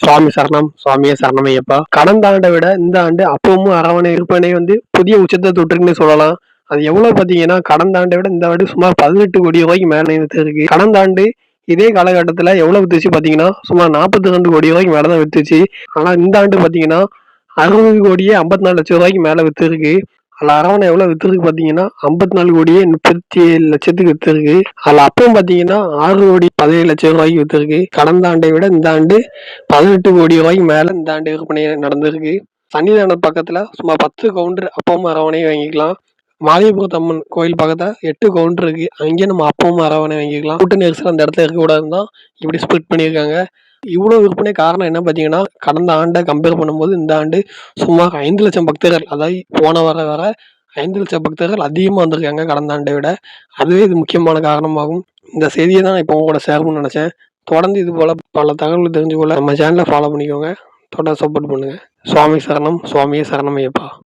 சுவாமி சரணம் சுவாமியே சரணமையப்பா. கடந்த ஆண்டை விட இந்த ஆண்டு அப்பவும் அரவணை விற்பனை வந்து புதிய உச்சத்தை தொட்டிருக்குன்னு சொல்லலாம். அது எவ்வளவு பாத்தீங்கன்னா கடந்த ஆண்டை விட இந்த ஆண்டு சுமார் பதினெட்டு கோடி ரூபாய்க்கு மேல இருக்கு. கடந்த ஆண்டு இதே காலகட்டத்துல எவ்வளவு வித்துச்சு பாத்தீங்கன்னா சுமார் நாற்பத்தி ரெண்டு கோடி ரூபாய்க்கு மேலே தான் வித்துச்சு. ஆனா இந்த ஆண்டு பாத்தீங்கன்னா அறுபது கோடியே ஐம்பத்தி நாலு லட்சம் ரூபாய்க்கு மேல வித்துருக்கு. அதில் அரவணை எவ்வளோ விற்றுருக்கு பார்த்தீங்கன்னா ஐம்பத்தி நாலு கோடியே முப்பத்தி ஏழு லட்சத்துக்கு விற்றுருக்கு அதில் அப்பவும் பார்த்தீங்கன்னா ஆறு கோடி பதினேழு லட்சம் ரூபாய்க்கு விற்றுருக்கு கடந்த ஆண்டை விட இந்த ஆண்டு பதினெட்டு கோடி ரூபாய்க்கு மேலே இந்த ஆண்டு விற்பனை நடந்திருக்கு. சன்னிதான பக்கத்தில் சுமார் பத்து கவுண்டர் அப்பவும் அரவணையும் வாங்கிக்கலாம். மாரியபுரத்து அம்மன் கோயில் பக்கத்தில் எட்டு கவுண்டர் இருக்குது அங்கேயே நம்ம அப்பவும் அரவணை வாங்கிக்கலாம். கூட்ட நெரிசல் அந்த இடத்துல இருக்கக்கூடாதுன்னு தான் இப்படி ஸ்ப்ளிட் பண்ணியிருக்காங்க. இவ்வளோ விற்பனை காரணம் என்ன பார்த்தீங்கன்னா கடந்த ஆண்டை கம்பேர் பண்ணும்போது இந்த ஆண்டு சுமார் ஐந்து லட்சம் பக்தர்கள் அதாவது போன வர வர ஐந்து லட்சம் பக்தர்கள் அதிகமாக வந்திருக்காங்க கடந்த ஆண்டை விட. அதுவே இது முக்கியமான காரணமாகும். இந்த செய்தியை தான் இப்போ உங்களோட கூட ஷேர் பண்ண நினச்சேன். தொடர்ந்து இது போல் பல தகவல்கள் தெரிஞ்சுக்கொள்ள நம்ம சேனலை ஃபாலோ பண்ணிக்கோங்க. தொடர்ந்து சப்போர்ட் பண்ணுங்கள் சுவாமி சரணம் சுவாமியே சரணமையப்பா.